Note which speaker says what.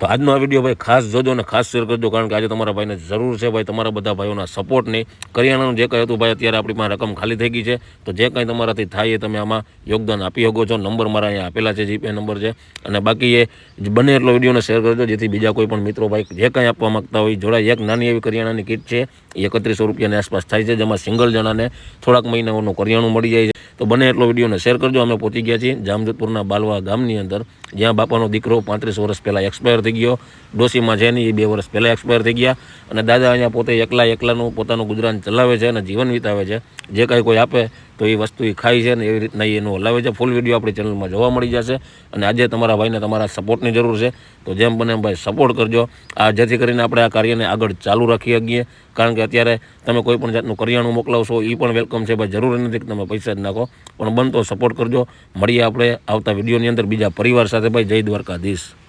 Speaker 1: તો આજનો આ વીડિયો ભાઈ ખાસ જોજો અને ખાસ શેર કરજો, કારણ કે આજે તમારા ભાઈને જરૂર છે ભાઈ તમારા બધા ભાઈઓના સપોર્ટની કરિયાણાનું જે કંઈ હતું ભાઈ, અત્યારે આપણી પાસે રકમ ખાલી થઈ ગઈ છે. તો જે કંઈ તમારાથી થાય એ તમે આમાં યોગદાન આપી શકો છો. નંબર મારા અહીંયા આપેલા છે, જીપે નંબર છે. અને બાકી એ બને એટલો વિડીયોને શેર કરજો, જેથી બીજા કોઈ પણ મિત્રો ભાઈ જે કંઈ આપવા માગતા હોય, જોડાય. એક નાની એવી કરિયાણાની કીટ છે એકત્રીસો રૂપિયાની આસપાસ થાય છે, જેમાં સિંગલ જણાને થોડાક મહિનાઓનું કરિયાણું મળી જાય છે. તો બને એટલો વિડીયોને શેર કરજો. અમે પહોંચી ગયા છીએ જામજોધપુરના બાલવા ગામની અંદર, જ્યાં બાપાનો દીકરો પાંત્રીસ વર્ષ પહેલાં એક્સપાયર થઈ ગયો. ડોસીમાં છે નહીં એ બે વર્ષ પહેલાં એક્સપાયર થઈ ગયા. અને દાદા અહીંયા પોતે એકલા એકલાનું પોતાનું ગુજરાન ચલાવે છે અને જીવન વિતાવે છે. જે કાંઈ કોઈ આપે તો એ વસ્તુ એ ખાય છે ને એવી રીતના એનું હલાવે છે. ફૂલ વીડિયો આપણી ચેનલમાં જોવા મળી જશે અને આજે તમારા ભાઈને તમારા સપોર્ટની જરૂર છે. તો જેમ બને એમ ભાઈ સપોર્ટ કરજો. આ જેથી કરીને આપણે આ કાર્યને આગળ ચાલુ રાખી શકીએ. કારણ કે અત્યારે તમે કોઈ પણ જાતનું કરિયાણું મોકલાવશો એ પણ વેલકમ છે ભાઈ. જરૂરી નથી કે તમે પૈસા જ નાખો. પણ બનતો સપોર્ટ કરજો. મળીએ આપણે આવતા વિડીયોની અંદર બીજા પરિવાર સાથે ભાઈ. જય દ્વારકાધીશ.